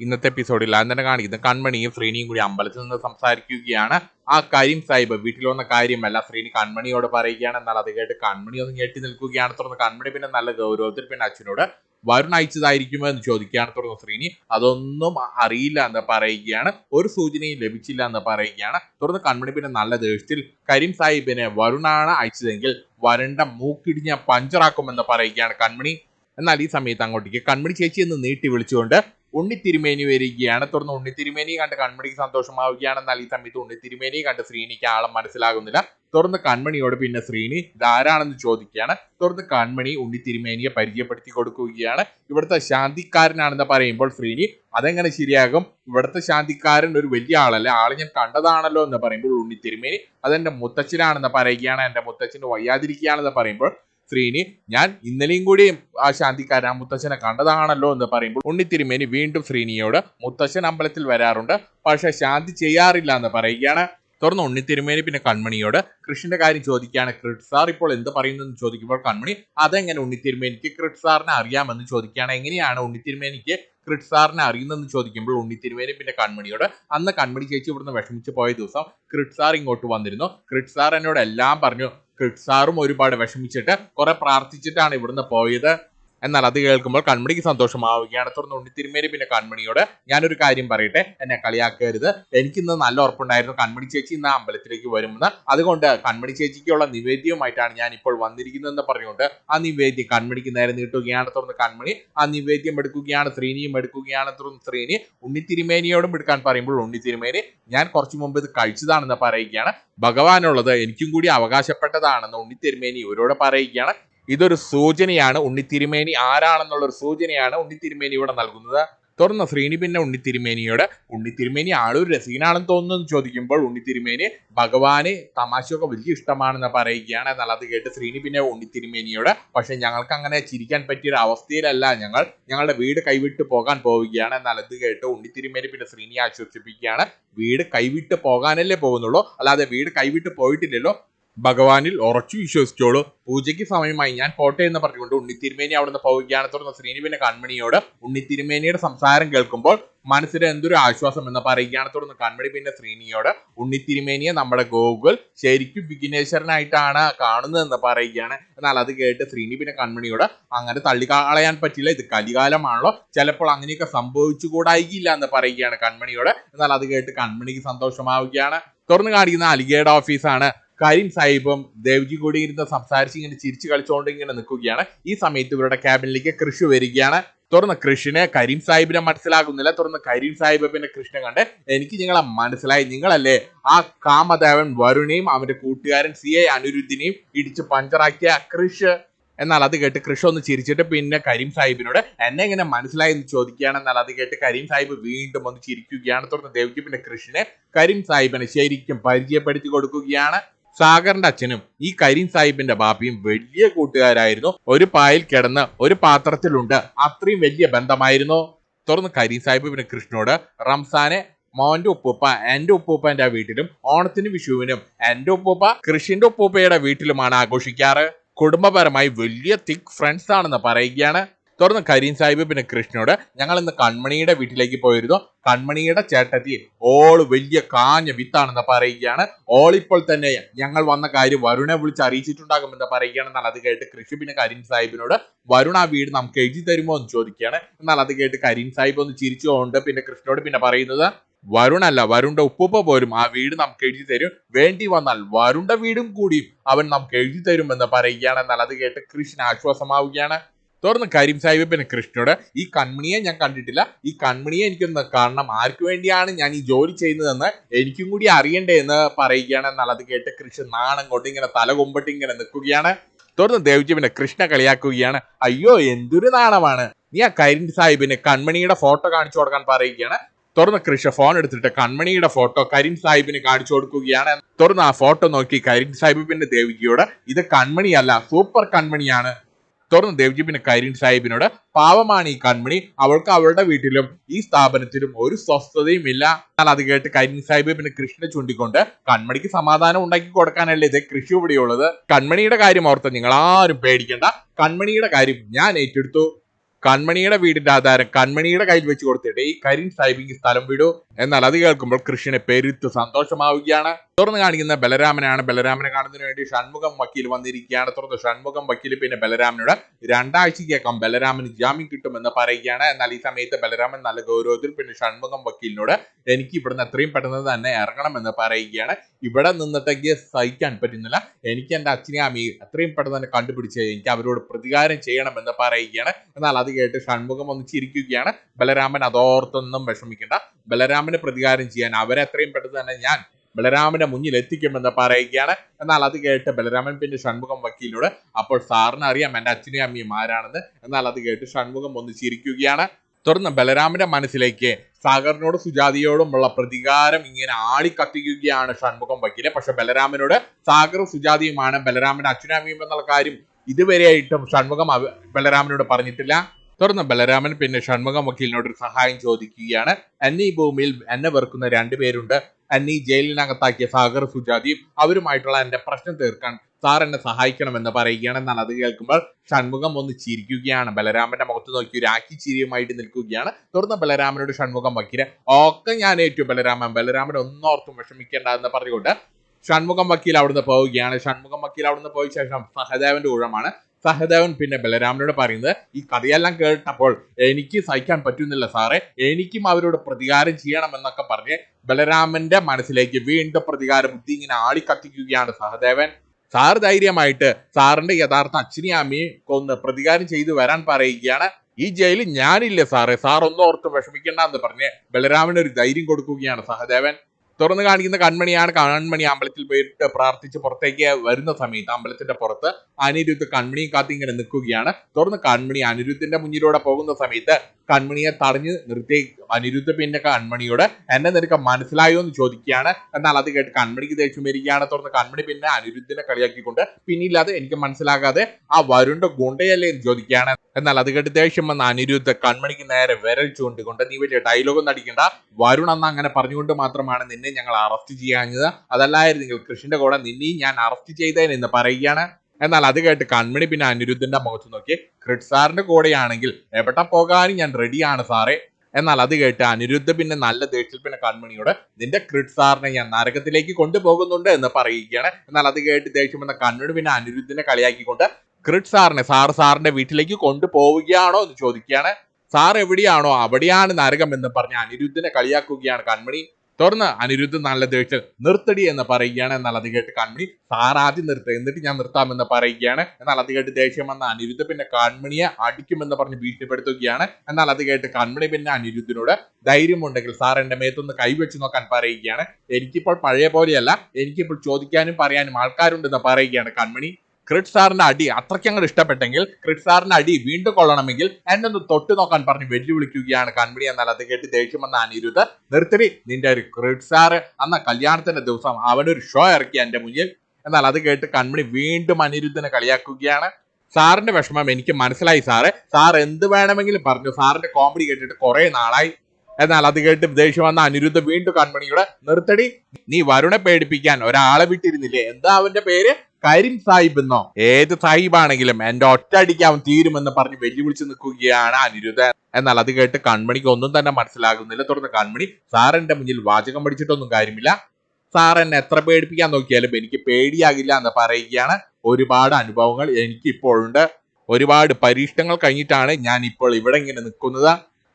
ഇന്നത്തെ എപ്പിസോഡിൽ ആദ്യം തന്നെ കാണിക്കുന്നത് കൺമണിയും ശ്രീനിയും കൂടി അമ്പലത്തിൽ നിന്ന് സംസാരിക്കുകയാണ്. ആ കരീം സാഹിബ് വീട്ടിൽ വന്ന കാര്യമല്ല. ശ്രീനി കൺമണിയോട് പറയുകയാണ്. എന്നാൽ അത് കേട്ട് കൺമണി ഒന്ന് ഞെട്ടി നിൽക്കുകയാണ്. തുടർന്ന് കൺമണി പിന്നെ നല്ല ഗൗരവത്തിൽ പിന്നെ അച്ഛനോട് വരുൺ അയച്ചതായിരിക്കുമോ? എന്ന് ചോദിക്കുകയാണ്. തുടർന്ന് ശ്രീനി അതൊന്നും അറിയില്ല എന്ന് പറയുകയാണ്. ഒരു സൂചനയും ലഭിച്ചില്ല എന്ന് പറയുകയാണ്. തുടർന്ന് കൺമണി പിന്നെ നല്ല ദേഷ്യത്തിൽ കരീം സാഹിബിനെ വരുണാണ് അയച്ചതെങ്കിൽ വരണ്ട മൂക്കിടിഞ്ഞ പഞ്ചറാക്കുമെന്ന് പറയുകയാണ് കൺമണി. എന്നാൽ ഈ സമയത്ത് അങ്ങോട്ടേക്ക് കൺമണി ചേച്ചി എന്ന് നീട്ടി വിളിച്ചുകൊണ്ട് ഉണ്ണിത്തിരുമേനി വരികയാണ്. തുടർന്ന് ഉണ്ണിത്തിരുമേനി കണ്ട് കൺമണിക്ക് സന്തോഷമാവുകയാണ് എന്നാൽ ഈ സമയത്ത് ഉണ്ണിത്തിരുമേനി കണ്ട് ശ്രീനിക്ക് ആളെ മനസ്സിലാകുന്നില്ല. തുടർന്ന് കൺമണിയോട് പിന്നെ ശ്രീനി ഇതാരാണെന്ന് ചോദിക്കുകയാണ്. തുടർന്ന് കൺമണി ഉണ്ണിത്തിരുമേനിയെ പരിചയപ്പെടുത്തി കൊടുക്കുകയാണ്. ഇവിടുത്തെ ശാന്തിക്കാരനാണെന്ന് പറയുമ്പോൾ ശ്രീനി അതെങ്ങനെ ശരിയാകും? ഇവിടുത്തെ ശാന്തിക്കാരൻ ഒരു വലിയ ആളല്ലേ? ആളെ ഞാൻ കണ്ടതാണല്ലോ എന്ന് പറയുമ്പോൾ ഉണ്ണിത്തിരുമേനി അതെന്റെ മുത്തച്ഛനാണെന്ന് പറയുകയാണ്. എന്റെ മുത്തച്ഛന് വയ്യാതിരിക്കുകയാണെന്ന് പറയുമ്പോൾ ശ്രീനി ഞാൻ ഇന്നലെയും കൂടി ആ ശാന്തിക്കാരൻ ആ മുത്തച്ഛനെ കണ്ടതാണല്ലോ എന്ന് പറയുമ്പോൾ ഉണ്ണിത്തിരുമേനി വീണ്ടും ശ്രീനിയോട് മുത്തച്ഛൻ അമ്പലത്തിൽ വരാറുണ്ട് പക്ഷെ ശാന്തി ചെയ്യാറില്ല എന്ന് പറയുകയാണ്. തുടർന്ന് ഉണ്ണിത്തിരുമേനി പിന്നെ കൺമണിയോട് കൃഷ്ണന്റെ കാര്യം ചോദിക്കുകയാണ്. ക്രിട്ട് സാർ ഇപ്പോൾ എന്ത് പറയുന്നതെന്ന് ചോദിക്കുമ്പോൾ കൺമണി അതെങ്ങനെ ഉണ്ണിത്തിരുമേനിക്ക് ക്രിട്ട് സാറിനെ അറിയാമെന്ന് ചോദിക്കുകയാണ്. എങ്ങനെയാണ് ഉണ്ണിത്തിരുമേനിക്ക് ക്രിട്ട് സാറിനെ അറിയുന്നതെന്ന് ചോദിക്കുമ്പോൾ ഉണ്ണിത്തിരുമേനി പിന്നെ കൺമണിയോട് അന്ന് കൺമണി ചേച്ചി ഇവിടുന്ന് വിഷമിച്ച് പോയ ദിവസം ക്രിട്ട് സാർ ഇങ്ങോട്ട് വന്നിരുന്നു. ക്രിട്ട് സാർ എന്നോട് എല്ലാം പറഞ്ഞു. സാറും ഒരുപാട് വിഷമിച്ചിട്ട് കുറെ പ്രാർത്ഥിച്ചിട്ടാണ് ഇവിടുന്ന് പോയത്. എന്നാൽ അത് കേൾക്കുമ്പോൾ കൺമണിക്ക് സന്തോഷമാവുകയാണ്. തുടർന്ന് ഉണ്ണിത്തിരുമേനി പിന്നെ കൺമണിയോട് ഞാനൊരു കാര്യം പറയട്ടെ എന്നെ കളിയാക്കരുത്. എനിക്കിന്ന് നല്ല ഉറപ്പുണ്ടായിരുന്നു. കൺമണി ചേച്ചി ഇന്ന് അമ്പലത്തിലേക്ക് വരുമെന്ന്. അതുകൊണ്ട് കൺമണി ചേച്ചിക്കുള്ള നിവേദ്യവുമായിട്ടാണ് ഞാൻ ഇപ്പോൾ വന്നിരിക്കുന്നതെന്ന് പറഞ്ഞുകൊണ്ട് ആ നിവേദ്യം കൺമണിക്ക് നേരെ നീട്ടുകയാണ്. തുടർന്ന് കൺമണി ആ നിവേദ്യം എടുക്കുകയാണ്. ശ്രീനിയും എടുക്കുകയാണ്. തുടർന്ന് ശ്രീനി ഉണ്ണി തിരുമേനിയോടും എടുക്കാൻ പറയുമ്പോൾ ഉണ്ണി തിരുമേനി ഞാൻ കുറച്ചു മുമ്പ് ഇത് കഴിച്ചതാണെന്ന് പറയുകയാണ്. ഭഗവാനുള്ളത് എനിക്കും കൂടി അവകാശപ്പെട്ടതാണെന്ന് ഉണ്ണിത്തിരുമേനി ഇവരോട് പറയുകയാണ്. ഇതൊരു സൂചനയാണ്. ഉണ്ണിത്തിരുമേനി ആരാണെന്നുള്ള ഒരു സൂചനയാണ് ഉണ്ണിത്തിരുമേനി ഇവിടെ നൽകുന്നത്. തുറന്ന ശ്രീനി പിന്നെ ഉണ്ണിത്തിരുമേനിയോട് ഉണ്ണിത്തിരുമേനി ആളൊരു രസീനാണെന്ന് തോന്നുന്നു ചോദിക്കുമ്പോൾ ഉണ്ണിത്തിരുമേനി ഭഗവാന് തമാശയൊക്കെ വലിയ ഇഷ്ടമാണെന്ന് പറയുകയാണ് എന്നാൽ അത് കേട്ട് ശ്രീനി പിന്നെ ഉണ്ണിത്തിരുമേനിയോട് പക്ഷെ ഞങ്ങൾക്ക് അങ്ങനെ ചിരിക്കാൻ പറ്റിയ ഒരു അവസ്ഥയിലല്ല ഞങ്ങൾ. ഞങ്ങളുടെ വീട് കൈവിട്ട് പോകാൻ പോവുകയാണ് എന്നാൽ അത് കേട്ട് ഉണ്ണിത്തിരുമേനി പിന്നെ ശ്രീനിയെ ആശ്വസിപ്പിക്കുകയാണ്. വീട് കൈവിട്ട് പോകാനല്ലേ പോകുന്നുള്ളൂ? അല്ലാതെ വീട് കൈവിട്ട് പോയിട്ടില്ലല്ലോ? ഭഗവാനിൽ ഉറച്ചു വിശ്വസിച്ചോളൂ. പൂജയ്ക്ക് സമയമായി ഞാൻ പോട്ടെ എന്ന് പറഞ്ഞുകൊണ്ട് ഉണ്ണിത്തിരുമേനി അവിടുന്ന് പോവുകയാണ് തുടർന്ന് ശ്രീനിവിന്റെ കൺമണിയോട് ഉണ്ണിത്തിരുമേനിയുടെ സംസാരം കേൾക്കുമ്പോൾ മനസ്സിന് എന്തൊരു ആശ്വാസം എന്ന് പറയുകയാണ് തുടർന്ന് കൺമണി പിന്നെ ശ്രീനിയോട് ഉണ്ണിത്തിരുമേനിയെ നമ്മുടെ ഗോകുൽ ശരിക്കും വിഘ്നേശ്വരനായിട്ടാണ് കാണുന്നതെന്ന് പറയുകയാണ്. എന്നാൽ അത് കേട്ട് ശ്രീനി പിന്നെ കൺമണിയോട് അങ്ങനെ തള്ളിക്കളയാൻ പറ്റില്ല. ഇത് കലികാലമാണല്ലോ. ചിലപ്പോൾ അങ്ങനെയൊക്കെ സംഭവിച്ചു സംഭവിച്ചുകൂടായില്ല എന്ന് പറയുകയാണ് കൺമണിയോട്. എന്നാൽ അത് കേട്ട് കൺമണിക്ക് സന്തോഷമാവുകയാണ്. തുറന്നു കാണിക്കുന്ന അലിഗയുടെ ഓഫീസാണ്. കരീം സാഹിബും ദേവ്ജി കൂടി ഇരുന്ന് സംസാരിച്ച് ഇങ്ങനെ ചിരിച്ചു കളിച്ചുകൊണ്ട് ഇങ്ങനെ നിൽക്കുകയാണ്. ഈ സമയത്ത് ഇവരുടെ ക്യാബിനിലേക്ക് കൃഷി വരികയാണ്. തുറന്ന് കൃഷിനെ കരീം സാഹിബിനെ മനസ്സിലാകുന്നില്ല. തുറന്ന് കരീം സാഹിബ് പിന്നെ കൃഷ്ണ കണ്ട് എനിക്ക് നിങ്ങളെ മനസ്സിലായി. നിങ്ങളല്ലേ ആ കാമദേവൻ വരുണിനെയും അവന്റെ കൂട്ടുകാരൻ സി എ അനിരുദ്ധിനെയും ഇടിച്ച് പഞ്ചറാക്കിയ കൃഷ്. എന്നാൽ അത് കേട്ട് കൃഷ് ഒന്ന് ചിരിച്ചിട്ട് പിന്നെ കരീം സാഹിബിനോട് എന്നെ ഇങ്ങനെ മനസ്സിലായി എന്ന് ചോദിക്കുകയാണ്. എന്നാൽ അത് കേട്ട് കരീം സാഹിബ് വീണ്ടും ഒന്ന് ചിരിക്കുകയാണ്. തുടർന്ന് ദേവ്ജി പിന്നെ കൃഷിനെ കരീം സാഹിബിനെ ശരിക്കും പരിചയപ്പെടുത്തി കൊടുക്കുകയാണ്. സാഗറിന്റെ അച്ഛനും ഈ കരീം സാഹിബിന്റെ ബാപ്പിയും വലിയ കൂട്ടുകാരായിരുന്നു. ഒരു പായിൽ കിടന്ന് ഒരു പാത്രത്തിലുണ്ട്. അത്രയും വലിയ ബന്ധമായിരുന്നു. തുടർന്ന് കരീം സാഹിബ് പിന്നെ കൃഷ്ണനോട് റംസാനെ മോന്റെ ഉപ്പൂപ്പ എന്റെ ഉപ്പൂപ്പന്റെ വീട്ടിലും ഓണത്തിനും വിഷുവിനും എന്റെ ഉപ്പൂപ്പ കൃഷിന്റെ ഉപ്പൂപ്പയുടെ വീട്ടിലുമാണ് ആഘോഷിക്കാറ്. കുടുംബപരമായി വലിയ തിക് ഫ്രണ്ട്സ് ആണെന്ന് പറയുകയാണ്. തുടർന്ന് കരീം സാഹിബ് പിന്നെ കൃഷ്ണയോട് ഞങ്ങൾ ഇന്ന് കൺമണിയുടെ വീട്ടിലേക്ക് പോയിരുന്നു. കൺമണിയുടെ ചേട്ടത്തി ഓൾ വലിയ കാഞ്ഞ വിത്താണെന്ന് പറയുകയാണ്. ഓളിപ്പോൾ തന്നെ ഞങ്ങൾ വന്ന കാര്യം വരുണെ വിളിച്ച് അറിയിച്ചിട്ടുണ്ടാകുമെന്ന് പറയുകയാണ് എന്നാൽ അത് കേട്ട് കൃഷി പിന്നെ കരീം സാഹിബിനോട് വരുണ ആ വീട് നമുക്ക് എഴുതി തരുമോ എന്ന് ചോദിക്കുകയാണ്. എന്നാൽ അത് കേട്ട് കരീം സാഹിബ് ഒന്ന് ചിരിച്ചുകൊണ്ട് പിന്നെ കൃഷ്ണയോട് പിന്നെ പറയുന്നത് വരുണല്ല വരുണ്ട ഉപ്പുപ്പ പോലും ആ വീട് നമുക്ക് എഴുതി തരും. വേണ്ടി വന്നാൽ വരുണ്ട വീടും കൂടിയും അവൻ നമുക്ക് എഴുതി തരുമെന്ന് പറയുകയാണ്. എന്നാൽ അത് കേട്ട് കൃഷ്ണ ആശ്വാസമാവുകയാണ്. തുടർന്ന് കരീം സാഹിബ് പിന്നെ കൃഷ്ണയോട് ഈ കൺമണിയെ ഞാൻ കണ്ടിട്ടില്ല. ഈ കൺമണിയെ എനിക്കൊന്ന് കാണണം. ആർക്ക് വേണ്ടിയാണ് ഞാൻ ഈ ജോലി ചെയ്യുന്നതെന്ന് എനിക്കും കൂടി അറിയണ്ടേ എന്ന് പറയുകയാണ്. എന്നാൽ അത് കേട്ട് കൃഷ്ണൻ നാണം കൊണ്ട് ഇങ്ങനെ തല കൊമ്പിട്ട് ഇങ്ങനെ നിൽക്കുകയാണ്. തുടർന്ന് ദേവ്ജി പിന്നെ കൃഷ്ണ കളിയാക്കുകയാണ്. അയ്യോ എന്തൊരു നാണമാണ്. നീ ആ കരീം സാഹിബിന് കൺമണിയുടെ ഫോട്ടോ കാണിച്ചു കൊടുക്കാൻ പറയുകയാണ്. തുറന്ന് കൃഷ്ണ ഫോൺ എടുത്തിട്ട് കൺമണിയുടെ ഫോട്ടോ കരീം സാഹിബിന് കാണിച്ചു കൊടുക്കുകയാണ്. തുറന്ന് ആ ഫോട്ടോ നോക്കി കരീം സാഹിബിന്റെ ദേവിജിയോട് ഇത് കൺമണിയല്ല സൂപ്പർ കൺമണിയാണ്. തുടർന്ന് ദേവ്ജി പിന്നെ കരീം സാഹിബിനോട് പാവമാണ് ഈ കൺമണി. അവൾക്ക് അവളുടെ വീട്ടിലും ഈ സ്ഥാപനത്തിലും ഒരു സ്വസ്ഥതയും ഇല്ല എന്നാൽ അത് കേട്ട് കരീം സാഹിബ് പിന്നെ കൃഷ്ണനെ ചൂണ്ടിക്കൊണ്ട് കൺമണിക്ക് സമാധാനം ഉണ്ടാക്കി കൊടുക്കാനല്ലേ ഇത് കൃഷി ഇവിടെയുള്ളത്? കൺമണിയുടെ കാര്യം ഓർത്ത് നിങ്ങൾ ആരും പേടിക്കണ്ട. കൺമണിയുടെ കാര്യം ഞാൻ ഏറ്റെടുത്തു. കൺമണിയുടെ വീടിന്റെ ആധാരം കൺമണിയുടെ കയ്യിൽ വെച്ച് കൊടുത്തിട്ട് ഈ കരീം സാഹിബിക്ക് സ്ഥലം വിടൂ. എന്നാൽ അത് കേൾക്കുമ്പോൾ കൃഷ്ണനെ പെരുത്ത് സന്തോഷമാവുകയാണ്. തുറന്ന് കാണിക്കുന്ന ബലരാമനാണ്. ബലരാമനെ കാണുന്നതിന് വേണ്ടി ഷൺമുഖം വക്കീൽ വന്നിരിക്കുകയാണ്. തുറന്ന് ഷൺമുഖം വക്കീൽ പിന്നെ ബലരാമനോട് രണ്ടാഴ്ചയ്ക്കകം ബലരാമന് ജാമ്യം കിട്ടുമെന്ന് പറയുകയാണ്. എന്നാൽ ഈ സമയത്ത് ബലരാമൻ നല്ല ഗൗരവത്തിൽ പിന്നെ ഷൺമുഖം വക്കീലിനോട് എനിക്ക് ഇവിടുന്ന് എത്രയും പെട്ടെന്ന് തന്നെ ഇറങ്ങണമെന്ന് പറയുകയാണ്. ഇവിടെ നിന്നിട്ടേക്ക് സഹിക്കാൻ പറ്റുന്നില്ല. എനിക്ക് എന്റെ അച്ഛനെ അമ്മയും എത്രയും പെട്ടെന്ന് തന്നെ കണ്ടുപിടിച്ച് എനിക്ക് അവരോട് പ്രതികാരം ചെയ്യണമെന്ന് പറയുകയാണ്. എന്നാൽ അത് കേട്ട് ഷൺമുഖം ഒന്ന് ചിരിക്കുകയാണ്. ബലരാമൻ അതോർത്തൊന്നും വിഷമിക്കേണ്ട. ബലരാമന് പ്രതികാരം ചെയ്യാൻ അവരെ എത്രയും പെട്ടെന്ന് തന്നെ ഞാൻ ബലരാമന്റെ മുന്നിൽ എത്തിക്കുമെന്ന് പറയുകയാണ്. എന്നാൽ അത് കേട്ട് ബലരാമൻ പിന്നെ ഷൺമുഖം വക്കീലിനോട് അപ്പോൾ സാറിന് അറിയാം എന്റെ അച്ഛനെയും അമ്മയും ആരാണെന്ന്. എന്നാൽ അത് കേട്ട് ഷൺമുഖം ഒന്ന് ചിരിക്കുകയാണ്. തുടർന്ന് ബലരാമന്റെ മനസ്സിലേക്ക് സാഗറിനോടും സുജാതിയോടുമുള്ള പ്രതികാരം ഇങ്ങനെ ആളിക്കത്തിക്കുകയാണ് ഷൺമുഖം വക്കീലെ. പക്ഷെ ബലരാമനോട് സാഗറും സുജാതിയുമാണ് ബലരാമന്റെ അച്ഛനും അമ്മയും എന്നുള്ള കാര്യം ഇതുവരെയായിട്ടും ഷൺമുഖം ബലരാമനോട് പറഞ്ഞിട്ടില്ല. തുടർന്ന് ബലരാമൻ പിന്നെ ഷൺമുഖം വക്കീലിനോട് സഹായം ചോദിക്കുകയാണ്. എന്നെ ഭൂമിയിൽ എന്നെ വെറുക്കുന്ന രണ്ടുപേരുണ്ട് എന്നെ ജയിലിനകത്താക്കിയ സാഗർ സുജാതിയും അവരുമായിട്ടുള്ള എന്റെ പ്രശ്നം തീർക്കാൻ സാർ എന്നെ സഹായിക്കണമെന്ന് പറയുകയാണ് എന്നാൽ അത് കേൾക്കുമ്പോൾ ഷൺമുഖം ഒന്ന് ചിരിക്കുകയാണ്. ബലരാമന്റെ മുഖത്ത് നോക്കി ഒരു ആക്കി ചിരിയുമായിട്ട് നിൽക്കുകയാണ്. തുടർന്ന് ബലരാമനോട് ഷൺമുഖം വക്കീൽ ഒക്കെ ഞാൻ ഏറ്റു ബലരാമൻ. ബലരാമൻ ഒന്നോർത്തും വിഷമിക്കേണ്ട എന്ന് പറഞ്ഞുകൊണ്ട് ഷൺമുഖം വക്കീൽ അവിടുന്ന് പോവുകയാണ്. ഷൺമുഖം വക്കീൽ അവിടുന്ന് പോയ ശേഷം സഹദേവന്റെ ഊഴമാണ്. സഹദേവൻ പിന്നെ ബലരാമനോട് പറയുന്നത് ഈ കഥയെല്ലാം കേട്ടപ്പോൾ എനിക്ക് സഹിക്കാൻ പറ്റുന്നില്ല സാറേ. എനിക്കും അവരോട് പ്രതികാരം ചെയ്യണമെന്നൊക്കെ പറഞ്ഞ് ബലരാമന്റെ മനസ്സിലേക്ക് വീണ്ടും പ്രതികാര ബുദ്ധി ഇങ്ങനെ ആളിക്കത്തിക്കുകയാണ് സഹദേവൻ. സാർ ധൈര്യമായിട്ട് സാറിന്റെ യഥാർത്ഥ അച്ഛനെയും അമ്മയും കൊന്ന് പ്രതികാരം ചെയ്തു വരാൻ പറയുകയാണ്. ഈ ജയിലിൽ ഞാനില്ല സാറേ? സാർ ഒന്നും ഓർത്ത് വിഷമിക്കണ്ട എന്ന് പറഞ്ഞ് ബലരാമന് ഒരു ധൈര്യം കൊടുക്കുകയാണ് സഹദേവൻ. തുറന്നു കാണിക്കുന്ന കൺമണിയാണ്. കൺമണി അമ്പലത്തിൽ പോയിട്ട് പ്രാർത്ഥിച്ച് പുറത്തേക്ക് വരുന്ന സമയത്ത് അമ്പലത്തിന്റെ പുറത്ത് അനിരുദ്ധ് കൺമണിയും കാത്തി ഇങ്ങനെ നിൽക്കുകയാണ്. തുറന്ന് കൺമണി അനിരുദ്ധിന്റെ മുന്നിലൂടെ പോകുന്ന സമയത്ത് കൺമണിയെ തടഞ്ഞ് നിർത്തി. അനിരുദ്ധ പിന്നെ കൺമണിയോട് എന്നെ നിനക്ക് മനസ്സിലായോ എന്ന് ചോദിക്കുകയാണ്. എന്നാൽ അത് കേട്ട് കൺമണിക്ക് ദേഷ്യം വരികയാണ്. തുറന്ന് കൺമണി പിന്നെ അനിരുദ്ധിനെ കളിയാക്കിക്കൊണ്ട് പിന്നില്ലാതെ എനിക്ക് മനസ്സിലാകാതെ ആ വരുണ്ട ഗുണ്ടയല്ലേ എന്ന് ചോദിക്കുകയാണ്. എന്നാൽ അത് കേട്ട് ദേഷ്യം വന്ന അനിരുദ്ധ കൺമണിക്ക് നേരെ വിരൽ ചൂണ്ടിക്കൊണ്ട് നീ വലിയ ഡയലോഗൊന്നും അടിക്കണ്ട. വരുൺ അങ്ങനെ പറഞ്ഞുകൊണ്ട് മാത്രമാണ് നിന്നെ ഞങ്ങൾ അറസ്റ്റ് ചെയ്യാഞ്ഞത്. അതല്ലായിരുന്നെങ്കിൽ കൃഷ്ണന്റെ കൂടെ നിന്നെയും ഞാൻ അറസ്റ്റ് ചെയ്തേനെന്ന് പറയുകയാണ്. എന്നാൽ അത് കേട്ട് കൺമണി പിന്നെ അനിരുദ്ധന്റെ മുഖത്ത് നോക്കി. ക്രിഡ് സാറിന്റെ കൂടെയാണെങ്കിൽ എവിടെ പോകാനും ഞാൻ റെഡിയാണ് സാറേ. എന്നാൽ അത് കേട്ട് അനിരുദ്ധ പിന്നെ നല്ല ദേഷ്യത്തിൽ പിന്നെ കൺമണിയോട് നിന്റെ ക്രിഡ് സാറിനെ ഞാൻ നരകത്തിലേക്ക് കൊണ്ടുപോകുന്നുണ്ട് എന്ന് പറയുകയാണ്. എന്നാൽ അത് കേട്ട് ദേഷ്യം വന്ന കണ്ണോട് പിന്നെ അനിരുദ്ധിനെ കളിയാക്കിക്കൊണ്ട് ക്രിഡ് സാറിനെ സാർ സാറിന്റെ വീട്ടിലേക്ക് കൊണ്ടുപോവുകയാണോ എന്ന് ചോദിക്കുകയാണ്. സാർ എവിടെയാണോ അവിടെയാണ് നരകം എന്ന് പറഞ്ഞ് അനിരുദ്ധനെ കളിയാക്കുകയാണ് കൺമണി. തുറന്ന് അനിരുദ്ധ് നല്ല ദേഷ്യം നിർത്തടി എന്ന് പറയുകയാണ് എന്നാൽ അത് കേട്ട് കൺമണി സാർ ആദ്യം നിർത്തുക എന്നിട്ട് ഞാൻ നിർത്താമെന്ന് പറയുകയാണ്. എന്നാൽ അത് കേട്ട് ദേഷ്യം വന്ന അനിരുദ്ധ് പിന്നെ കൺമണിയെ അടിക്കുമെന്ന് പറഞ്ഞ് ഭീഷണിപ്പെടുത്തുകയാണ്. എന്നാൽ അത് കേട്ട് കൺമണി പിന്നെ അനിരുദ്ധിനോട് ധൈര്യമുണ്ടെങ്കിൽ സാർ എന്റെ മേത്തൊന്ന് കൈവച്ച് നോക്കാൻ പറയുകയാണ്. എനിക്കിപ്പോൾ പഴയ പോലെയല്ല എനിക്കിപ്പോൾ ചോദിക്കാനും പറയാനും ആൾക്കാരുണ്ടെന്ന് പറയുകയാണ് കൺമണി. ക്രിഡ് സാറിന്റെ അടി അത്രയ്ക്ക് അങ്ങോട്ട് ഇഷ്ടപ്പെട്ടെങ്കിൽ ക്രിഡ് സാറിന്റെ അടി വീണ്ടും കൊള്ളണമെങ്കിൽ എന്നെ ഒന്ന് തൊട്ട് നോക്കാൻ പറഞ്ഞ് വെല്ലുവിളിക്കുകയാണ് കൺമണി എന്നാൽ അത് കേട്ട് ദേഷ്യം വന്ന അനിരുദ്ധ നിർത്തിരി നിന്റെ ഒരു ക്രിഡ് സാറ് അന്ന കല്യാണത്തിന്റെ ദിവസം അവനൊരു ഷോ ഇറക്കി എന്റെ മുന്നിൽ. എന്നാൽ അത് കേട്ട് കൺമണി വീണ്ടും അനിരുദ്ധനെ കളിയാക്കുകയാണ്. സാറിന്റെ വിഷമം എനിക്ക് മനസ്സിലായി സാറ്. സാർ എന്ത് വേണമെങ്കിലും പറഞ്ഞു. സാറിന്റെ കോമഡി കേട്ടിട്ട് കുറെ നാളായി. എന്നാൽ അത് കേട്ട് ദേഷ്യം വന്ന അനിരുദ്ധ വീണ്ടും കൺമണിയുടെ നിർത്തടി നീ വരുണെ പേടിപ്പിക്കാൻ ഒരാളെ വിട്ടിരുന്നില്ലേ? എന്താ അവന്റെ പേര്? കരിം സാഹിബ് എന്നോ? ഏത് സാഹിബാണെങ്കിലും എന്റെ ഒറ്റയടിക്ക് അവൻ തീരുമെന്ന് പറഞ്ഞ് വെല്ലുവിളിച്ച് നിൽക്കുകയാണ് അനിരുദ്ധ. എന്നാൽ അത് കേട്ട് കൺമണിക്ക് ഒന്നും തന്നെ മനസ്സിലാകുന്നില്ല. തുടർന്ന് കൺമണി സാറിന്റെ മുന്നിൽ വാചകം പഠിച്ചിട്ടൊന്നും കാര്യമില്ല. സാർ എന്നെ എത്ര പേടിപ്പിക്കാൻ നോക്കിയാലും എനിക്ക് പേടിയാകില്ല എന്ന് പറയുകയാണ്. ഒരുപാട് അനുഭവങ്ങൾ എനിക്ക് ഇപ്പോഴുണ്ട് ഒരുപാട് പരീക്ഷണങ്ങൾ കഴിഞ്ഞിട്ടാണ് ഞാൻ ഇപ്പോൾ ഇവിടെ ഇങ്ങനെ നിൽക്കുന്നത്.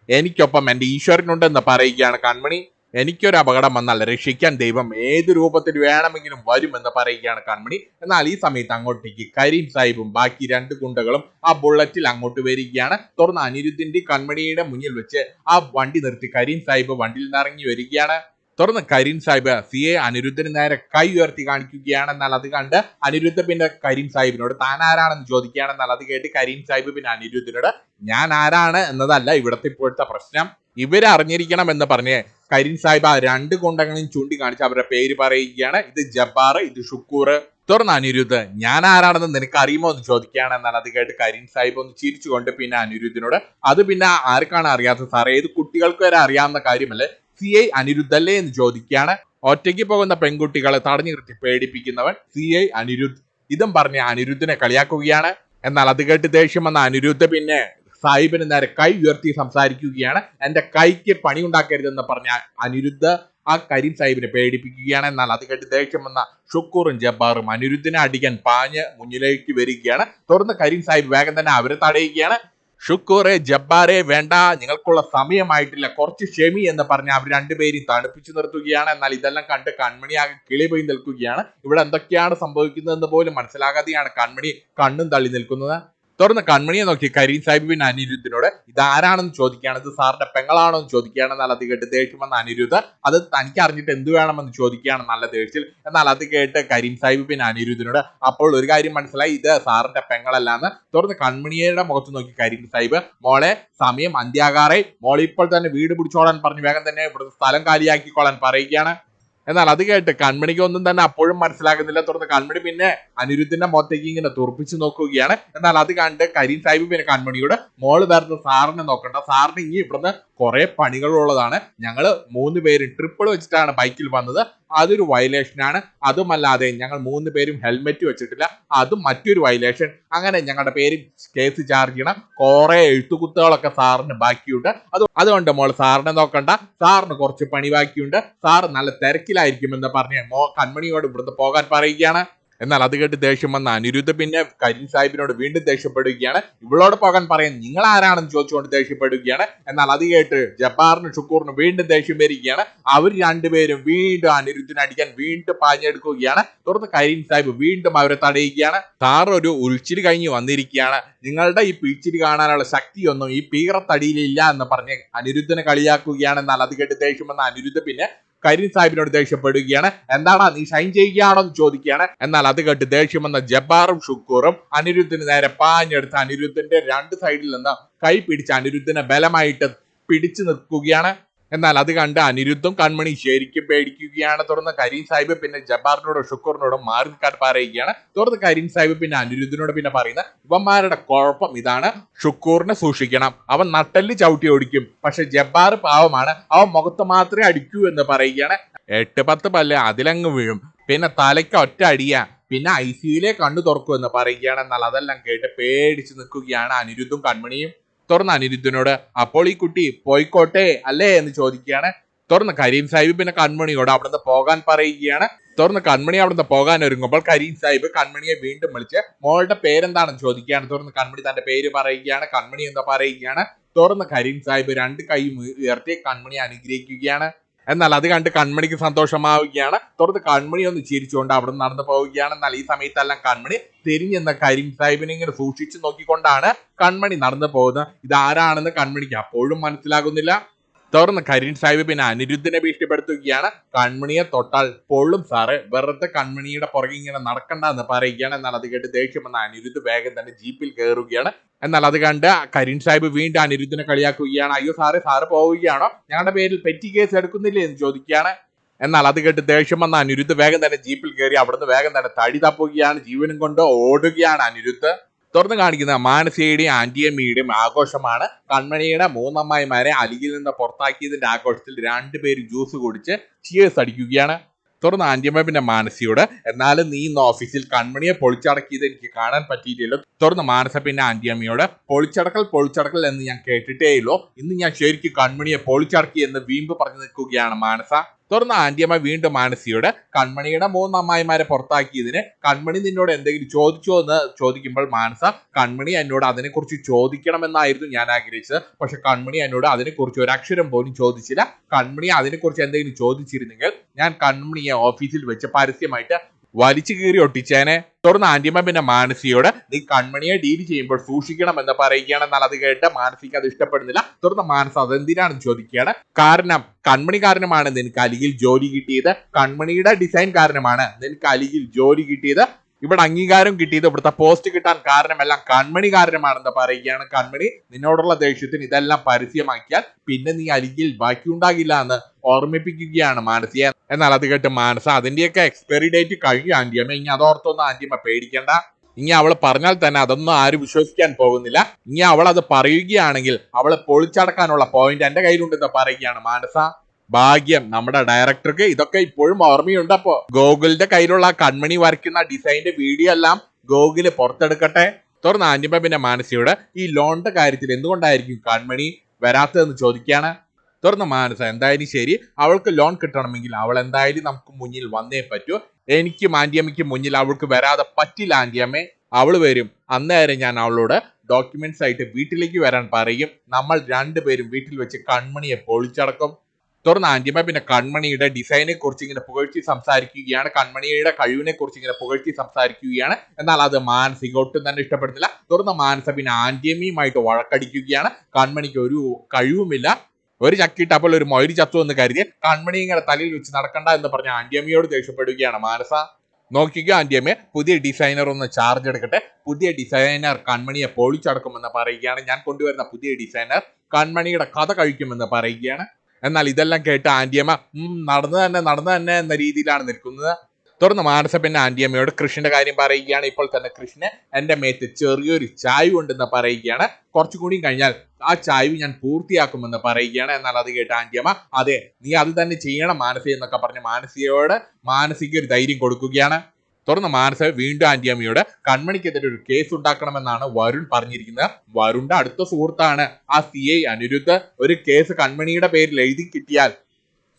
എനിക്കൊപ്പം എന്റെ ഈശ്വരനുണ്ടെന്ന് പറയുകയാണ് കൺമണി. എനിക്കൊരു അപകടം വന്നാൽ രക്ഷിക്കാൻ ദൈവം ഏത് രൂപത്തിൽ വേണമെങ്കിലും വരുമെന്ന് പറയുകയാണ് കൺമണി. എന്നാൽ ഈ സമയത്ത് അങ്ങോട്ടേക്ക് കരീം സാഹിബും ബാക്കി രണ്ട് ഗുണ്ടകളും ആ ബുള്ളറ്റിൽ അങ്ങോട്ട് വരികയാണ്. തുടർന്ന് അനിരുദ്ധിന്റെ കൺമണിയുടെ മുന്നിൽ വെച്ച് ആ വണ്ടി നിർത്തി കരീം സാഹിബ് വണ്ടിയിൽ നിന്ന് ഇറങ്ങി വരികയാണ്. തുടർന്ന് കരീം സാഹിബ് സി എ അനിരുദ്ധന് നേരെ കൈ ഉയർത്തി കാണിക്കുകയാണ് എന്നാൽ അത് കണ്ട് അനിരുദ്ധ പിന്നെ കരീം സാഹിബിനോട് താൻ ആരാണെന്ന് ചോദിക്കുകയാണെന്നാൽ അത് കേട്ട് കരീം സാഹിബ് പിന്നെ അനിരുദ്ധനോട് ഞാൻ ആരാണ് എന്നതല്ല ഇവിടുത്തെ ഇപ്പോഴത്തെ പ്രശ്നം. ഇവർ അറിഞ്ഞിരിക്കണം എന്ന് പറഞ്ഞ് കരീം സാഹിബ് ആ രണ്ട് കൊണ്ടങ്ങളും ചൂണ്ടിക്കാണിച്ച് അവരുടെ പേര് പറയുകയാണ്. ഇത് ജബ്ബാർ ഇത് ഷുക്കൂർ. തുറന്ന് അനിരുദ്ധ് ഞാൻ ആരാണെന്ന് നിനക്ക് അറിയുമോ എന്ന് ചോദിക്കുകയാണ് എന്നാണ് അത് കേട്ട് കരീം സാഹിബ് ഒന്ന് ചിരിച്ചുകൊണ്ട് പിന്നെ അനിരുദ്ധിനോട് അത് പിന്നെ ആർക്കാണ് അറിയാത്തത് സാർ ഏത് കുട്ടികൾക്ക് വരെ അറിയാവുന്ന കാര്യമല്ലേ? സി ഐ അനിരുദ്ധല്ലേ? എന്ന് ചോദിക്കുകയാണ്. ഒറ്റയ്ക്ക് പോകുന്ന പെൺകുട്ടികളെ തടഞ്ഞു നിർത്തി പേടിപ്പിക്കുന്നവൻ സി ഐ അനിരുദ്ധ്. ഇതും പറഞ്ഞ് അനിരുദ്ധിനെ കളിയാക്കുകയാണ്. എന്നാൽ അത് കേട്ട് ദേഷ്യം വന്ന അനിരുദ്ധ പിന്നെ സാഹിബിന് നേരെ കൈ ഉയർത്തി സംസാരിക്കുകയാണ്. എന്റെ കൈക്ക് പണി ഉണ്ടാക്കരുതെന്ന് പറഞ്ഞ അനിരുദ്ധ ആ കരീം സാഹിബിനെ പേടിപ്പിക്കുകയാണ്. എന്നാൽ അത് കേട്ട് ദേഷ്യം വന്ന ഷുക്കൂറും ജബ്ബാറും അനിരുദ്ധിനെ അടിക്കാൻ പാഞ്ഞ് മുന്നിലേക്ക് വരികയാണ്. തുടർന്ന് കരീം സാഹിബ് വേഗം തന്നെ അവരെ തടയുകയാണ്. ഷുക്കൂറെ ജബ്ബാറെ വേണ്ട നിങ്ങൾക്കുള്ള സമയമായിട്ടില്ല കുറച്ച് ക്ഷമി എന്ന് പറഞ്ഞ് അവർ രണ്ടുപേരും തണുപ്പിച്ചു നിർത്തുകയാണ്. എന്നാൽ ഇതെല്ലാം കണ്ട് കൺമണിയാകെ കിളി പോയി നിൽക്കുകയാണ്. ഇവിടെ എന്തൊക്കെയാണ് സംഭവിക്കുന്നതെന്ന് പോലും മനസ്സിലാകാതെയാണ് കൺമണി കണ്ണും തള്ളി നിൽക്കുന്നത്. തുടർന്ന് കൺമണിയെ നോക്കി കരീം സാഹിബ് പിന്നെ അനിരുദ്ധിനോട് ഇതാരാണെന്ന് ചോദിക്കുകയാണ്? ഇത് സാറിന്റെ പെങ്ങളാണോ എന്ന് ചോദിക്കുകയാണ് എന്നാൽ അത് കേട്ട് ദേഷ്യം വന്ന അനിരുദ്ധ് അത് തനിക്ക് അറിഞ്ഞിട്ട് എന്ത് വേണമെന്ന് ചോദിക്കുകയാണ് നല്ല ദേഷ്യത്തിൽ. എന്നാൽ അത് കേട്ട് കരീം സാഹിബ് പിന്നെ അനിരുദ്ധിനോട് അപ്പോൾ ഒരു കാര്യം മനസ്സിലായി ഇത് സാറിന്റെ പെങ്ങളല്ല എന്ന്. തുടർന്ന് കൺമണിയുടെ മുഖത്ത് നോക്കി കരീം സാഹിബ് മോളെ സമയം അന്ത്യാകാറായി. മോളെ ഇപ്പോൾ തന്നെ വീട് പിടിച്ചോളാൻ പറഞ്ഞു വേഗം തന്നെ ഇവിടുത്തെ സ്ഥലം കാലിയാക്കിക്കോളാൻ പറയുകയാണ്. എന്നാൽ അത് കേട്ട് കൺമണിക്ക് ഒന്നും തന്നെ അപ്പോഴും മനസ്സിലാകുന്നില്ല. തുടർന്ന് കൺമണി പിന്നെ അനിരുദ്ധിന്റെ മുഖത്തേക്ക് ഇങ്ങനെ തുറപ്പിച്ചു നോക്കുകയാണ്. എന്നാൽ അത് കണ്ട് കരീം സാഹിബ് പിന്നെ കൺമണിയോട് മോൾ വേർന്ന് സാറിനെ നോക്കണ്ട. സാറിന് ഇനി ഇവിടുന്ന് കുറെ പണികളുള്ളതാണ്. ഞങ്ങൾ മൂന്ന് പേര് ട്രിപ്പിൾ വെച്ചിട്ടാണ് ബൈക്കിൽ വന്നത്. അതൊരു വയലേഷൻ ആണ്. അതുമല്ലാതെ ഞങ്ങൾ മൂന്ന് പേരും ഹെൽമെറ്റ് വെച്ചിട്ടില്ല. അതും മറ്റൊരു വയലേഷൻ അങ്ങനെ ഞങ്ങളുടെ പേര് കേസ് ചാർജ് ചെയ്യണം. കുറെ എഴുത്തുകുത്തുകളൊക്കെ സാറിന് ബാക്കിയുണ്ട്. അത് അതുകൊണ്ട് മോൾ സാറിനെ നോക്കണ്ട. സാറിന് കുറച്ച് പണി ബാക്കിയുണ്ട്. സാർ നല്ല തിരക്കിലായിരിക്കുമെന്ന് പറഞ്ഞ് മോ കൺമണിയോട് ഇവിടുന്ന് പോകാൻ പറയുകയാണ്. എന്നാൽ അത് കേട്ട് ദേഷ്യം വന്ന അനിരുദ്ധ പിന്നെ കരീം സാഹിബിനോട് വീണ്ടും ദേഷ്യപ്പെടുകയാണ്. ഇവളോട് പോകാൻ പറയാൻ നിങ്ങൾ ആരാണെന്ന് ചോദിച്ചുകൊണ്ട് ദേഷ്യപ്പെടുകയാണ്? എന്നാൽ അത് കേട്ട് ജബ്ബാറിനും ഷുക്കൂറിനും വീണ്ടും ദേഷ്യം വരികയാണ്. അവർ രണ്ടുപേരും വീണ്ടും അനിരുദ്ധിനെ അടിക്കാൻ വീണ്ടും പാഞ്ഞെടുക്കുകയാണ്. തുടർന്ന് കരീം സാഹിബ് വീണ്ടും അവരെ തടയുകയാണ്. സാർ ഒരു ഉൾച്ചിരി കഴിഞ്ഞ് വന്നിരിക്കുകയാണ്. നിങ്ങളുടെ ഈ പിഴിച്ചിരി കാണാനുള്ള ശക്തിയൊന്നും ഈ പീറത്തടിയിലില്ല എന്ന് പറഞ്ഞ് അനിരുദ്ധനെ കളിയാക്കുകയാണ്. എന്നാൽ അത് കേട്ട് ദേഷ്യം വന്ന അനിരുദ്ധ പിന്നെ കരീം സാഹിബിനോട് ദേഷ്യപ്പെടുകയാണ്. എന്താടാ നീ ഷൈൻ ചെയ്യുകയാണോ എന്ന് ചോദിക്കുകയാണ്. എന്നാൽ അത് കേട്ട് ദേഷ്യം വന്ന ജബ്ബാറും ഷുക്കൂറും അനിരുദ്ധിന് നേരെ പാഞ്ഞെടുത്ത് അനിരുദ്ധന്റെ രണ്ട് സൈഡിൽ നിന്ന് കൈ പിടിച്ച് അനിരുദ്ധനെ ബലമായിട്ട് പിടിച്ചു നിൽക്കുകയാണ്. എന്നാൽ അത് കണ്ട് അനിരുദ്ധും കൺമണി ശരിക്കും പേടിക്കുകയാണ്. തുടർന്ന് കരീം സാഹിബ് പിന്നെ ജബാറിനോടും ഷുക്കൂറിനോടും മാറി പറയുകയാണ്. തുടർന്ന് കരീം സാഹിബ് പിന്നെ അനിരുദ്ധിനോട് പിന്നെ പറയുന്ന ഇവന്മാരുടെ കുഴപ്പം ഇതാണ്. ഷുക്കൂറിനെ സൂക്ഷിക്കണം. അവൻ നട്ടൽ ചവിട്ടി ഓടിക്കും. പക്ഷെ ജബ്ബാർ പാവമാണ്. അവൻ മുഖത്ത് മാത്രമേ അടിക്കൂ എന്ന് പറയുകയാണ്. എട്ട് പത്ത് പല്ല് അതിലങ്ങ് വീഴും. പിന്നെ തലയ്ക്ക് ഒറ്റ അടിയ. പിന്നെ ഐ സിയിലെ കണ്ണു തുറക്കും എന്ന് പറയുകയാണ്. എന്നാൽ അതെല്ലാം കേട്ട് പേടിച്ച് നിൽക്കുകയാണ് അനിരുദ്ധും കൺമണിയും. തുറന്ന് അനിരുദ്ധനോട് അപ്പോൾ ഈ കുട്ടി പോയിക്കോട്ടെ അല്ലേ? എന്ന് ചോദിക്കുകയാണ്. തുറന്ന് കരീം സാഹിബ് പിന്നെ കൺമണിയോട് അവിടുന്ന് പോകാൻ പറയുകയാണ്. തുറന്ന് കൺമണി അവിടുന്ന് പോകാൻ ഒരുങ്ങുമ്പോൾ കരീം സാഹിബ് കൺമണിയെ വീണ്ടും വിളിച്ച് മോളുടെ പേരെന്താണെന്ന് ചോദിക്കുകയാണ്. തുറന്ന് കൺമണി തന്റെ പേര് പറയുകയാണ്. കൺമണി എന്താ പറയുകയാണ്. തുറന്ന് കരീം സാഹിബ് രണ്ട് കൈ ഉയർത്തി കൺമണി അനുഗ്രഹിക്കുകയാണ്. എന്നാൽ അത് കണ്ട് കൺമണിക്ക് സന്തോഷമാവുകയാണ്. തുടർന്ന് കൺമണി ഒന്ന് ചിരിച്ചുകൊണ്ട് അവിടെ നിന്ന് നടന്നു പോവുകയാണ്. എന്നാൽ ഈ സമയത്തെല്ലാം കൺമണി തിരിഞ്ഞെന്ന കരീം സാഹിബിനെ ഇങ്ങനെ സൂക്ഷിച്ചു നോക്കിക്കൊണ്ടാണ് കൺമണി നടന്നു പോകുന്നത്. ഇതാരാണെന്ന് കൺമണിക്ക് അപ്പോഴും മനസ്സിലാകുന്നില്ല. തുടർന്ന് കരീം സാഹിബ് പിന്നെ അനിരുദ്ധിനെ ഭീഷണിപ്പെടുത്തുകയാണ്. കൺമണിയെ തൊട്ടാൽ പൊള്ളും സാറ്. വെറുതെ കൺമണിയുടെ പുറകെ ഇങ്ങനെ നടക്കണ്ട എന്ന് പറയുകയാണ്. എന്നാൽ അത് കേട്ട് ദേഷ്യം വന്ന അനിരുദ്ധ് വേഗം തന്നെ ജീപ്പിൽ കയറുകയാണ്. എന്നാൽ അത് കണ്ട് കരീം സാഹിബ് വീണ്ടും അനിരുദ്ധിനെ കളിയാക്കുകയാണ്. അയ്യോ സാറ് സാറ് പോവുകയാണോ? ഞങ്ങളുടെ പേരിൽ പെറ്റി കേസ് എടുക്കുന്നില്ലേ എന്ന് ചോദിക്കുകയാണ്. എന്നാൽ അത് കേട്ട് ദേഷ്യം വന്ന അനിരുദ്ധ് വേഗം തന്നെ ജീപ്പിൽ കയറി അവിടുന്ന് വേഗം തന്നെ തടി തപ്പുകയാണ്. ജീവനും കൊണ്ട് ഓടുകയാണ് അനിരുദ്ധ്. തുറന്നു കാണിക്കുന്ന മാനസികയുടെയും ആന്റിയമ്മയുടെയും ആഘോഷമാണ്. കൺമണിയുടെ മൂന്നമ്മായിമാരെ അലിയിൽ നിന്ന് പുറത്താക്കിയതിന്റെ ആഘോഷത്തിൽ രണ്ടുപേരും ജ്യൂസ് കുടിച്ച് ചിയേഴ്സ് അടിക്കുകയാണ്. തുറന്ന് ആന്റിയമ്മ പിന്നെ മാനസിയോട് എന്നാലും നീ ഇന്ന് ഓഫീസിൽ കൺമണിയെ പൊളിച്ചടക്കിയത് എനിക്ക് കാണാൻ പറ്റിയിട്ടില്ല. തുറന്ന് മാനസ പിന്നെ ആന്റിയമ്മയോട് പൊളിച്ചടക്കൽ പൊളിച്ചടക്കൽ എന്ന് ഞാൻ കേട്ടിട്ടേ ഇല്ലോ ഇന്ന് ഞാൻ ശരിക്കും കൺമണിയെ പൊളിച്ചടക്കി എന്ന് വീമ്പ് പറഞ്ഞു നിൽക്കുകയാണ് മാനസ. തുറന്ന് ആന്റിയമ്മ വീണ്ടും മാനസിയോട് കൺമണിയുടെ മൂന്ന് അമ്മായിമാരെ പുറത്താക്കിയതിന് കൺമണി നിന്നോട് എന്തെങ്കിലും ചോദിച്ചോ എന്ന് ചോദിക്കുമ്പോൾ മാനസ കൺമണി എന്നോട് അതിനെക്കുറിച്ച് ചോദിക്കണമെന്നായിരുന്നു ഞാൻ ആഗ്രഹിച്ചത്. പക്ഷെ കൺമണി എന്നോട് അതിനെക്കുറിച്ച് ഒരു അക്ഷരം പോലും ചോദിച്ചില്ല. കൺമണി അതിനെക്കുറിച്ച് എന്തെങ്കിലും ചോദിച്ചിരുന്നെങ്കിൽ ഞാൻ കൺമണിയെ ഓഫീസിൽ വെച്ച് പരസ്യമായിട്ട് വലിച്ചു കീറി ഒട്ടിച്ചേനെ. തുടർന്ന് ആന്റിയമ്മ പിന്നെ മാനസിയോട് നീ കൺമണിയെ ഡീൽ ചെയ്യുമ്പോൾ സൂക്ഷിക്കണം എന്ന് പറയുകയാണ്. എന്നാൽ അത് കേട്ട് മാനസിക്ക് അത് ഇഷ്ടപ്പെടുന്നില്ല. തുടർന്ന് മാനസ അതെന്തിനാണെന്ന് ചോദിക്കുകയാണ്. കാരണം കൺമണി കാരണമാണ് നിനക്ക് അലിയിൽ ജോലി കിട്ടിയത്. കൺമണിയുടെ ഡിസൈൻ കാരണമാണ് നിനക്ക് അലിയിൽ ജോലി കിട്ടിയത്. ഇവിടെ അംഗീകാരം കിട്ടിയത് ഇവിടുത്തെ പോസ്റ്റ് കിട്ടാൻ കാരണമെല്ലാം കൺമണി കാരണമാണെന്ന് പറയുകയാണ്. കൺമണി നിന്നോടുള്ള ദേഷ്യത്തിന് ഇതെല്ലാം പരസ്യമാക്കിയാൽ പിന്നെ നീ അരികിൽ ബാക്കിയുണ്ടാകില്ല എന്ന് ഓർമ്മിപ്പിക്കുകയാണ് മാനസിയെ എന്നാൽ അത് കേട്ട് മാനസ അതിന്റെയൊക്കെ എക്സ്പയറി ഡേറ്റ് കഴിഞ്ഞു ആന്റിയമ്മ ഇനി അതോർത്തൊന്നും ആന്റിയമ്മ പേടിക്കണ്ട. ഇനി അവൾ പറഞ്ഞാൽ തന്നെ അതൊന്നും ആരും വിശ്വസിക്കാൻ പോകുന്നില്ല. ഇനി അവൾ അത് പറയുകയാണെങ്കിൽ അവളെ പൊളിച്ചടക്കാനുള്ള പോയിന്റ് എന്റെ കയ്യിലുണ്ടെന്ന് പറയുകയാണ് മാനസ. ഭാഗ്യം നമ്മുടെ ഡയറക്ടർക്ക് ഇതൊക്കെ ഇപ്പോഴും ഓർമ്മയുണ്ട്. അപ്പോ ഗോകുലിന്റെ കയ്യിലുള്ള കൺമണി വരയ്ക്കുന്ന ഡിസൈനിന്റെ വീഡിയോ എല്ലാം ഗോകുൽ പുറത്തെടുക്കട്ടെ. ആന്റിമ പിന്നെ മാനസിയോട് ഈ ലോണിന്റെ കാര്യത്തിൽ എന്തുകൊണ്ടായിരിക്കും കൺമണി വരാത്തതെന്ന് ചോദിക്കുകയാണ്. തുറന്ന് മാനസ എന്തായാലും ശരി അവൾക്ക് ലോൺ കിട്ടണമെങ്കിൽ അവൾ എന്തായാലും നമുക്ക് മുന്നിൽ വന്നേ പറ്റൂ. എനിക്കും ആന്റിയമ്മയ്ക്കും മുന്നിൽ അവൾക്ക് വരാതെ പറ്റില്ല ആന്റിയമ്മേ. അവൾ വരും. അന്നേരം ഞാൻ അവളോട് ഡോക്യുമെന്റ്സ് ആയിട്ട് വീട്ടിലേക്ക് വരാൻ പറയും. നമ്മൾ രണ്ടുപേരും വീട്ടിൽ വെച്ച് കൺമണിയെ പൊളിച്ചടക്കും. തുറന്ന് ആന്റിമ പിന്നെ കൺമണിയുടെ ഡിസൈനെ കുറിച്ച് ഇങ്ങനെ പുകഴ്ത്തി സംസാരിക്കുകയാണ്. കൺമണിയുടെ കഴിവിനെ കുറിച്ച് ഇങ്ങനെ പുകഴ്ത്തി സംസാരിക്കുകയാണ്. എന്നാൽ അത് മാനസിക ഒട്ടും തന്നെ ഇഷ്ടപ്പെടുന്നില്ല. തുടർന്ന് മാനസ പിന്നെ ആന്റിയമ്മയുമായിട്ട് വഴക്കടിക്കുകയാണ്. കൺമണിക്ക് ഒരു കഴിവുമില്ല. ഒരു ചക്കിട്ട് അപ്പോൾ ഒരു മൊയരി ചത്തു എന്ന് കരുതി കൺമണി ഇങ്ങനെ തലയിൽ വെച്ച് നടക്കണ്ട എന്ന് പറഞ്ഞ ആന്റിയമ്മയോട് ദേഷ്യപ്പെടുകയാണ് മാനസ നോക്കിക്കോ ആന്റിയമ്മയെ പുതിയ ഡിസൈനർ ഒന്ന് ചാർജ് എടുക്കട്ടെ. പുതിയ ഡിസൈനർ കൺമണിയെ പൊളിച്ചടക്കുമെന്ന് പറയുകയാണ്. ഞാൻ കൊണ്ടുവരുന്ന പുതിയ ഡിസൈനർ കൺമണിയുടെ കഥ കഴിക്കുമെന്ന് പറയുകയാണ്. എന്നാൽ ഇതെല്ലാം കേട്ട് ആന്റിയമ്മ നടന്നു തന്നെ നടന്നു തന്നെ എന്ന രീതിയിലാണ് നിൽക്കുന്നത്. തുടർന്ന് മാനസ പിന്നെ ആന്റിയമ്മയോട് കൃഷ്ണന്റെ കാര്യം പറയുകയാണ്. ഇപ്പോൾ തന്നെ കൃഷ്ണന് എന്റെ മേത്ത് ചെറിയൊരു ചായവ് ഉണ്ടെന്ന് പറയുകയാണ്. കുറച്ചുകൂടി കഴിഞ്ഞാൽ ആ ചായവ് ഞാൻ പൂർത്തിയാക്കുമെന്ന് പറയുകയാണ് എന്നാൽ അത് കേട്ട ആന്റിയമ്മ അതെ നീ അത് തന്നെ ചെയ്യണം മാനസി എന്നൊക്കെ പറഞ്ഞ് മാനസികയോട് മാനസിക ഒരു ധൈര്യം കൊടുക്കുകയാണ്. തുടർന്ന് മാനസ വീണ്ടും ആന്റിയമ്മയോട് കൺമണിക്കെതിരെ ഒരു കേസ് ഉണ്ടാക്കണമെന്നാണ് വരുൺ പറഞ്ഞിരിക്കുന്നത്. വരുണിന്റെ അടുത്ത സുഹൃത്താണ് ആ സി ഐ അനിരുദ്ധ്. ഒരു കേസ് കൺമണിയുടെ പേരിൽ എഴുതി കിട്ടിയാൽ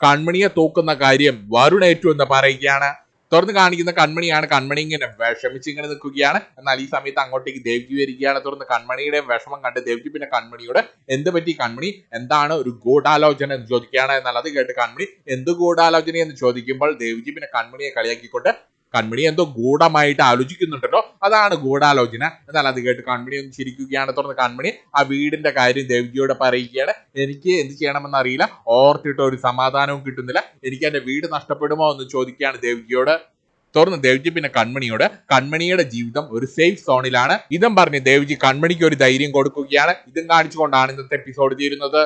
കൺമണിയെ തൂക്കുന്ന കാര്യം വരുൺ ഏറ്റു എന്ന് പറയുകയാണ്. തുറന്ന് കാണിക്കുന്ന കൺമണിയാണ്. കൺമണി ഇങ്ങനെ വിഷമിച്ച് ഇങ്ങനെ നിൽക്കുകയാണ്. എന്നാൽ ഈ സമയത്ത് അങ്ങോട്ടേക്ക് ദേവ്ജി വരികയാണ്. തുറന്ന് കൺമണിയുടെ വിഷമം കണ്ട് ദേവ്ജി പിന്നെ കൺമണിയോട് എന്ത് പറ്റി കൺമണി? എന്താണ് ഒരു ഗൂഢാലോചന? എന്ന് ചോദിക്കുകയാണ്. എന്നാൽ അത് കേട്ട് കൺമണി എന്ത് ഗൂഢാലോചന? എന്ന് ചോദിക്കുമ്പോൾ ദേവ്ജി പിന്നെ കൺമണിയെ കളിയാക്കിക്കൊണ്ട് കൺമണി എന്തോ ഗൂഢമായിട്ട് ആലോചിക്കുന്നുണ്ടല്ലോ. അതാണ് ഗൂഢാലോചന. എന്നാൽ അത് കേട്ട് കൺമണി ഒന്ന് ചിരിക്കുകയാണ്. തുടർന്ന് കൺമണി ആ വീടിന്റെ കാര്യം ദേവിജിയോട് പറയുകയാണ്. എനിക്ക് എന്ത് ചെയ്യണമെന്ന് അറിയില്ല. ഓർത്തിട്ട് ഒരു സമാധാനവും കിട്ടുന്നില്ല. എനിക്ക് എന്റെ വീട് നഷ്ടപ്പെടുമോ എന്ന് ചോദിക്കുകയാണ് ദേവിജിയോട്. തുറന്ന് ദേവ്ജി പിന്നെ കൺമണിയോട് കൺമണിയുടെ ജീവിതം ഒരു സേഫ് സോണിലാണ് ഇതും പറഞ്ഞ് ദേവ്ജി കൺമണിക്ക് ഒരു ധൈര്യം കൊടുക്കുകയാണ്. ഇതും കാണിച്ചുകൊണ്ടാണ് ഇന്നത്തെ എപ്പിസോഡ് തീരുന്നത്.